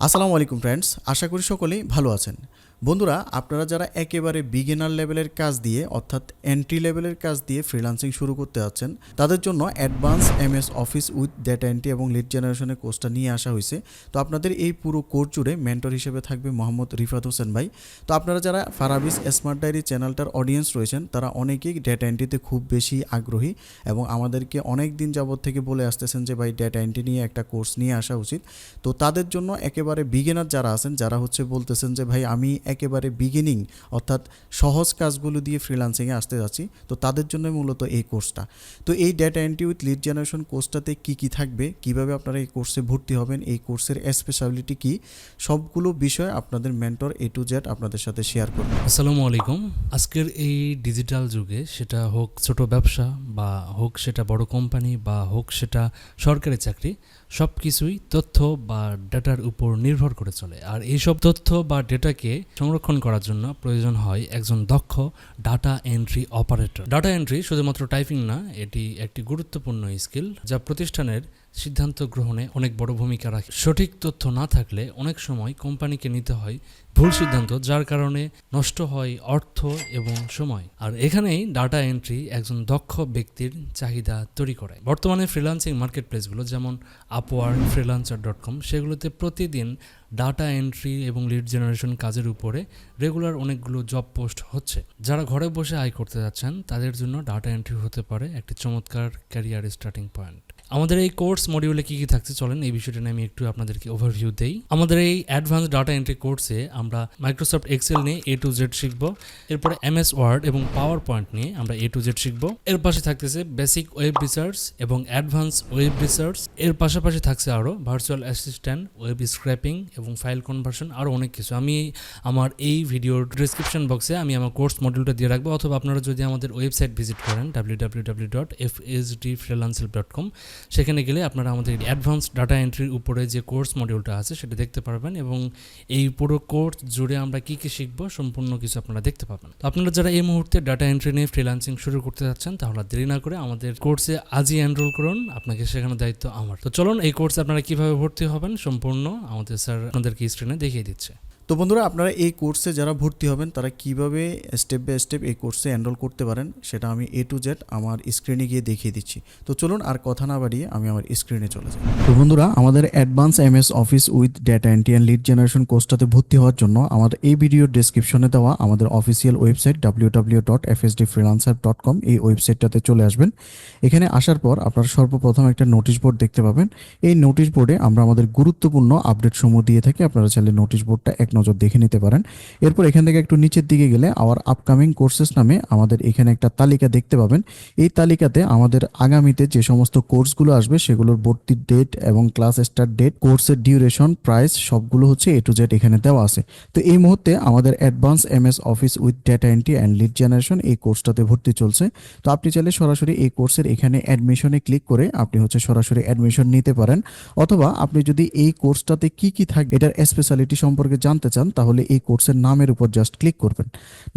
আসসালামু আলাইকুম ফ্রেন্ডস আশা করি সকলেই ভালো আছেন। বন্ধুরা, আপনারা যারা একেবারে বিগিনার লেভেলের কাজ দিয়ে, অর্থাৎ এন্ট্রি লেভেলের কাজ দিয়ে ফ্রিল্যান্সিং শুরু করতে যাচ্ছেন, তাদের জন্য advance M S office with data entry এবং লিড জেনারেশনের কোর্সটা নিয়ে আসা হয়েছে। তো আপনাদের এই পুরো কোর্স জুড়ে মেন্টর হিসেবে থাকবে মোহাম্মদ রিফাত হোসেন ভাই। তো আপনারা যারা ফারাবিস স্মার্ট ডায়েরি চ্যানেলটার অডিয়েন্স রয়েছেন, তারা অনেকেই ডেটা এন্ট্রিতে খুব বেশি আগ্রহী এবং আমাদেরকে অনেক দিন যাবত থেকে বলে আসতেছেন যে, ভাই ডেটা এন্ট্রি নিয়ে একটা কোর্স নিয়ে আসা উচিত। তো তাদের জন্য একেবারে বিগিনার যারা আছেন, যারা হচ্ছে বলতেছেন যে, ভাই, আমি একেবারে বিগিনিং অর্থাৎ সহজ কাজগুলো দিয়ে ফ্রিল্যান্সিংয়ে আসতে যাচ্ছি। তো তাদের জন্য মূলত এই কোর্সটা তো এই data entry with lead generation কোর্সটাতে কি কি থাকবে? কীভাবে আপনারা এই কোর্সে ভর্তি হবেন? এই কোর্সের স্পেশালিটি কি? সবগুলো বিষয় আপনাদের মেন্টর এ টু জেড আপনাদের সাথে শেয়ার করবে। আসসালামু আলাইকুম। আজকের এই ডিজিটাল যুগে সেটা হোক ছোট ব্যবসা বা হোক সেটা বড় কোম্পানি বা হোক সেটা সরকারি চাকরি সব কিছুই তথ্য বা ডেটার উপর নির্ভর করে চলে। আর এইসব তথ্য বা ডেটাকে সংরক্ষণ করার জন্য প্রয়োজন হয় একজন দক্ষ data entry operator data entry শুধুমাত্র টাইপিং না, এটি একটি গুরুত্বপূর্ণ স্কিল যা প্রতিষ্ঠানের সিদ্ধান্ত গ্রহণে অনেক বড় ভূমিকা রাখে। সঠিক তথ্য না থাকলে অনেক সময় কোম্পানিকে নিতে হয় ভুল সিদ্ধান্ত, যার কারণে নষ্ট হয় অর্থ এবং সময়। আর এখানেই ডাটা এন্ট্রি একজন দক্ষ ব্যক্তির চাহিদা তৈরি করে। বর্তমানে ফ্রিল্যান্সিং মার্কেট প্লেসগুলো যেমন আপওয়ার ফ্রিল্যান্সার ডট কম সেগুলোতে প্রতিদিন ডাটা এন্ট্রি এবং লিড জেনারেশন কাজের উপরে রেগুলার অনেকগুলো জব পোস্ট হচ্ছে। যারা ঘরে বসে আয় করতে যাচ্ছেন, তাদের জন্য ডাটা এন্ট্রি হতে পারে একটি চমৎকার ক্যারিয়ার স্টার্টিং পয়েন্ট আমাদের এই কোর্স মডিউলে কি কি থাকছে চলেন, এই বিষয়টা নিয়ে আমি একটু আপনাদেরকে ওভারভিউ দেই। আমাদের এই অ্যাডভান্স ডাটা এন্ট্রি কোর্সে আমরা মাইক্রোসফট এক্সেল নিয়ে এ টু জেড শিখব, এরপরে এমএস ওয়ার্ড এবং পাওয়ার পয়েন্ট নিয়ে আমরা এ টু জেড শিখব। এর পাশে থাকতেছে বেসিক ওয়েব রিসার্চ এবং অ্যাডভান্স ওয়েব রিসার্চ এর পাশাপাশি থাকছে আরও ভার্চুয়াল অ্যাসিস্ট্যান্ট ওয়েব স্ক্র্যাপিং এবং ফাইল কনভার্সন আরও অনেক কিছু। আমি আমার এই ভিডিওর ডিসক্রিপশন বক্সে আমি আমার কোর্স মডিউলটা দিয়ে রাখব, অথবা আপনারা যদি আমাদের ওয়েবসাইট ভিজিট করেন W W W dot F S D freelancing dot com সেখানে গেলে আপনারা আমাদের অ্যাডভান্স ডাটা এন্ট্রির উপরে যে কোর্স মডিউলটা আছে সেটা দেখতে পারবেন এবং এই পুরো কোর্স জুড়ে আমরা কী কী শিখব সম্পূর্ণ কিছু আপনারা দেখতে পাবেন। তো আপনারা যারা এই মুহূর্তে ডাটা এন্ট্রি নিয়ে ফ্রিলান্সিং শুরু করতে যাচ্ছেন তাহলে দেরি না করে আমাদের কোর্সে আজই এনরোল করুন, আপনাকে সেখানে দায়িত্ব আমার। তো চলুন এই কোর্সে আপনারা কীভাবে ভর্তি হবেন সম্পূর্ণ আমাদের স্যার আপনাদেরকে স্ক্রিনে দেখিয়ে দিচ্ছে। তো বন্ধুরা, আপনারা এই কোর্সে যারা ভর্তি হবেন, তারা কীভাবে স্টেপ বাই স্টেপ এই কোর্সে এনরোল করতে পারেন, সেটা আমি এ টু জেড আমার স্ক্রিনে গিয়ে দেখিয়ে দিচ্ছি। তো চলুন আর কথা না বাড়িয়ে আমি আমার স্ক্রিনে চলে যাই। তো বন্ধুরা, আমাদের advance M S office with data entry and lead generation কোর্সটাতে ভর্তি হওয়ার জন্য আমাদের এই ভিডিওর ডেসক্রিপশনে দেওয়া আমাদের official website W W dot F S D freelancer dot com এই ওয়েবসাইটটাতে চলে আসবেন। এখানে আসার পর আপনারা সর্বপ্রথম একটা নোটিশ বোর্ড দেখতে পাবেন। এই নোটিশ বোর্ডে আমরা আমাদের গুরুত্বপূর্ণ আপডেট সমূহ দিয়ে থাকি। আপনারা চাইলে নোটিশ বোর্ডটা এক নজর দেখে নিতে পারেন। এরপর এখান থেকে একটু নিচের দিকে গেলে আওয়ার আপকামিং কোর্সেস নামে আমাদের এখানে একটা তালিকা দেখতে পাবেন। এই তালিকাতে আমাদের আগামীতে যে সমস্ত কোর্সগুলো আসবে, সেগুলোর ভর্তির ডেট এবং ক্লাস স্টার্ট ডেট কোর্সের ডিউরেশন প্রাইস সবগুলো হচ্ছে এ টু জেড এখানে দেওয়া আছে। তো এই মুহূর্তে আমাদের advance M S office with data entry and lead generation এই কোর্সটাতে ভর্তি চলছে। তো আপনি চাইলে সরাসরি এই কোর্সের এখানে অ্যাডমিশনে ক্লিক করে আপনি হচ্ছে সরাসরি অ্যাডমিশন নিতে পারেন। অথবা আপনি যদি এই কোর্সটাতে কি কি থাকবে এটার স্পেশালিটি সম্পর্কে জানতে চান, তাহলে এই কোর্সের নামের উপর জাস্ট ক্লিক করবেন।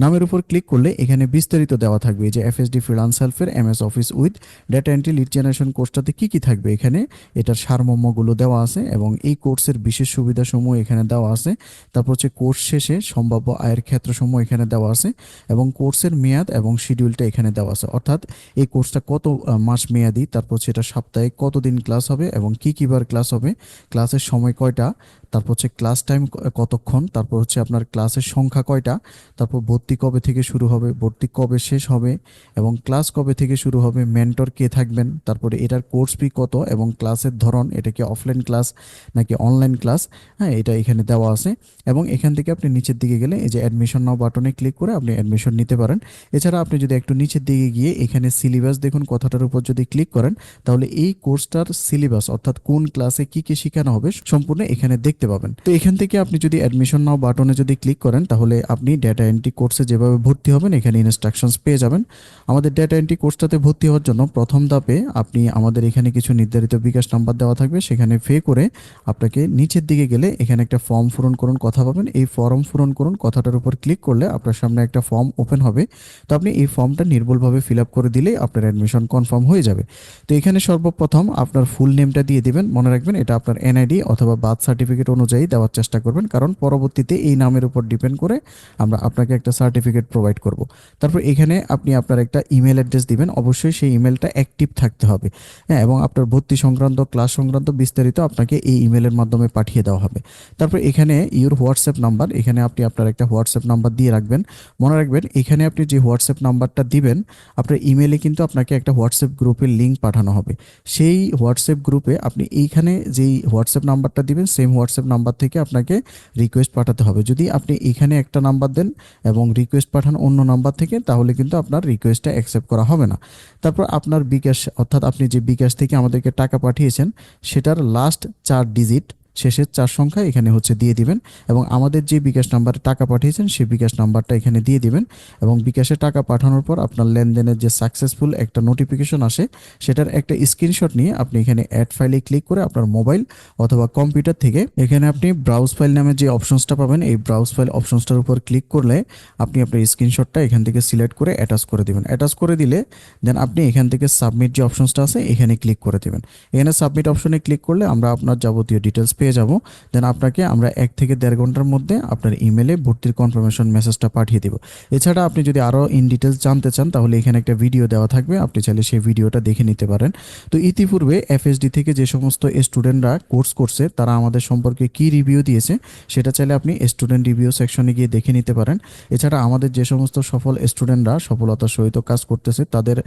নামের উপর ক্লিক করলে এখানে বিস্তারিত দেওয়া থাকবে যে FSD freelance হেল্পের M S office with data entry lead generation কোর্সটাতে কী কী থাকবে এখানে, এটার সারমর্মগুলো দেওয়া আছে এবং এই কোর্সের বিশেষ সুবিধাসমূহ এখানে দেওয়া আছে। তারপর হচ্ছে কোর্স শেষে সম্ভাব্য আয়ের ক্ষেত্রসমূহ এখানে দেওয়া আছে এবং কোর্সের মেয়াদ এবং শিডিউলটা এখানে দেওয়া আছে। অর্থাৎ এই কোর্সটা কত মাস মেয়াদি, তারপর হচ্ছে এটা সপ্তাহে কতদিন ক্লাস হবে এবং কি কি বার ক্লাস হবে, ক্লাসের সময় কয়টা তারপর হচ্ছে ক্লাস টাইম কতক্ষণ? তারপর হচ্ছে আপনার ক্লাসের সংখ্যা কয়টা? তারপর ভর্তি কবে থেকে শুরু হবে? ভর্তি কবে শেষ হবে? এবং ক্লাস কবে থেকে শুরু হবে? মেন্টর কে থাকবেন? তারপরে এটার কোর্স ফি কত? এবং ক্লাসের ধরন? এটা কি অফলাইন ক্লাস নাকি অনলাইন ক্লাস হ্যাঁ এটা এখানে দেওয়া আছে। এবং এখান থেকে আপনি নিচের দিকে গেলে এই যে অ্যাডমিশন নাও বাটনে ক্লিক করে আপনি অ্যাডমিশন নিতে পারেন। এছাড়া আপনি যদি একটু নিচের দিকে গিয়ে এখানে সিলেবাস দেখুন, কথাটার উপর যদি ক্লিক করেন, তাহলে এই কোর্সটার সিলেবাস অর্থাৎ কোন ক্লাসে কি কি শেখানো হবে, সম্পূর্ণ এখানে দেখতে পাবেন। তো এখান থেকে আপনি যদি অ্যাডমিশন নাও বাটনে যদি ক্লিক করেন, তাহলে আপনি ডেটা এন্ট্রি কোর্সে যেভাবে ভর্তি হবেন, এখানে ইনস্ট্রাকশনস পেয়ে যাবেন। আমাদের ডেটা এন্ট্রি কোর্সটাতে ভর্তি হওয়ার জন্য প্রথম ধাপে আপনি আমাদের এখানে কিছু নির্ধারিত বিকাশ নাম্বার দেওয়া থাকবে। সেখানে ফে করে আপনাকে নিচের দিকে গেলে এখানে একটা ফর্ম পূরণ করুন, কথা পাবেন। এই ফর্ম পূরণ করুন, কথাটার উপর ক্লিক করলে আপনার সামনে একটা ফর্ম ওপেন হবে। তো আপনি এই ফর্মটা নির্ভুলভাবে ফিল আপ করে দিলেই আপনার অ্যাডমিশন কনফার্ম হয়ে যাবে। তো এখানে সর্বপ্রথম আপনার ফুল নেমটা দিয়ে দিবেন। মনে রাখবেন এটা আপনার এনআইডি অথবা বার্থ সার্টিফিকেট অনুযায়ী দেওয়ার চেষ্টা করবেন, কারণ পরবর্তীতে এই নামের উপর ডিপেন্ড করে আমরা আপনাকে একটা সার্টিফিকেট প্রোভাইড করব। তারপর এখানে আপনি আপনার একটা ইমেল অ্যাড্রেস দিবেন, অবশ্যই সেই ইমেলটা অ্যাক্টিভ থাকতে হবে। হ্যাঁ এবং আপনার ভর্তি সংক্রান্ত, ক্লাস সংক্রান্ত বিস্তারিত আপনাকে এই ইমেলের মাধ্যমে পাঠিয়ে দেওয়া হবে। তারপর এখানে ইউর হোয়াটসঅ্যাপ নাম্বার এখানে আপনি আপনার একটা হোয়াটসঅ্যাপ নাম্বার দিয়ে রাখবেন। মনে রাখবেন, এখানে আপনি যে হোয়াটসঅ্যাপ নাম্বারটা দিবেন, আপনার ইমেলে কিন্তু আপনাকে একটা হোয়াটসঅ্যাপ গ্রুপের লিঙ্ক পাঠানো হবে। সেই হোয়াটসঅ্যাপ গ্রুপে আপনি এইখানে যেই হোয়াটসঅ্যাপ নাম্বারটা দিবেন সেম হোয়াটসঅ্যাপ নাম্বার থেকে আপনাকে রিকোয়েস্ট পাঠাতে হবে। যদি আপনি এখানে একটা নাম্বার দেন এবং রিকোয়েস্ট পাঠান অন্য নাম্বার থেকে, তাহলে কিন্তু আপনার রিকোয়েস্টটা অ্যাকসেপ্ট করা হবে না। তারপর আপনার বিকাশ, অর্থাৎ আপনি যে বিকাশ থেকে আমাদেরকে টাকা পাঠিয়েছেন, সেটার লাস্ট চার ডিজিট শেষের চার সংখ্যা এখানে হচ্ছে দিয়ে দিবেন এবং আমাদের যে বিকাশ নাম্বারে টাকা পাঠিয়েছেন সেই বিকাশ নাম্বারটা এখানে দিয়ে দিবেন এবং বিকাশে টাকা পাঠানোর পর আপনার লেনদেনের যে সাকসেসফুল একটা নোটিফিকেশন আসে, সেটার একটা স্ক্রিনশট নিয়ে আপনি এখানে অ্যাড ফাইলে ক্লিক করে আপনার মোবাইল অথবা কম্পিউটার থেকে এখানে আপনি ব্রাউজ ফাইল নামে যে অপশনসটা পাবেন, এই ব্রাউজ ফাইল অপশনসটার উপর ক্লিক করলে আপনি আপনার স্ক্রিনশটটা এখান থেকে সিলেক্ট করে অ্যাটাচ করে দিবেন। অ্যাটাচ করে দিলে দেন আপনি এখান থেকে সাবমিট যে অপশনসটা আছে, এখানে ক্লিক করে দেবেন। এখানে সাবমিট অপশনে ক্লিক করলে আমরা আপনার যাবতীয় ডিটেলস পেয়ে যাব। দেন আপনাকে আমরা এক থেকে দেড় ঘণ্টার মধ্যে আপনার ইমেলে ভর্তির কনফার্মেশন মেসেজটা পাঠিয়ে দেব। এছাড়া আপনি যদি আরও ইন ডিটেলস জানতে চান, তাহলে এখানে একটা ভিডিও দেওয়া থাকবে। আপনি চাইলে সেই ভিডিওটা দেখে নিতে পারেন। তো ইতিপূর্বে এফএসডি থেকে যে সমস্ত স্টুডেন্টরা কোর্স করছে, তারা আমাদের সম্পর্কে কি রিভিউ দিয়েছে, সেটা চাইলে আপনি স্টুডেন্ট রিভিউ সেকশনে গিয়ে দেখে নিতে পারেন। এছাড়া আমাদের যে সমস্ত সফল স্টুডেন্টরা সফলতার সহিত কাজ করতেছে, তাদের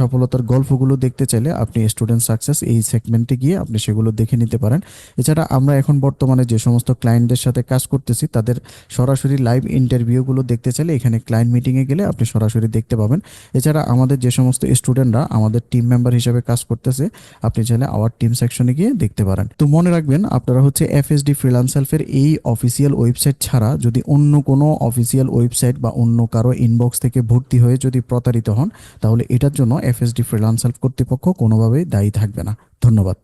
সফলতার গল্পগুলো দেখতে চাইলে আপনি স্টুডেন্ট সাকসেস এই সেগমেন্টে গিয়ে আপনি সেগুলো দেখে নিতে পারেন। এছাড়া আমরা এখন বর্তমানে যে সমস্ত ক্লায়েন্টদের সাথে কাজ করতেছি, তাদের সরাসরি লাইভ ইন্টারভিউগুলো দেখতে চাইলে এখানে ক্লায়েন্ট মিটিংয়ে গেলে আপনি সরাসরি দেখতে পাবেন। এছাড়া আমাদের যে সমস্ত স্টুডেন্টরা আমাদের টিম মেম্বার হিসেবে কাজ করতেছে, আপনি চাইলে আওয়ার টিম সেকশনে গিয়ে দেখতে পারেন। তো মনে রাখবেন, আপনারা হচ্ছে এফএসডি ফ্রিলান্স সেলফের এই অফিসিয়াল ওয়েবসাইট ছাড়া যদি অন্য কোনো অফিসিয়াল ওয়েবসাইট বা অন্য কারও ইনবক্স থেকে ভর্তি হয়ে যদি প্রতারিত হন, তাহলে এটার জন্য এফএসডি ফ্রিলান্স কর্তৃপক্ষ কোনোভাবেই দায়ী থাকবে না। ধন্যবাদ।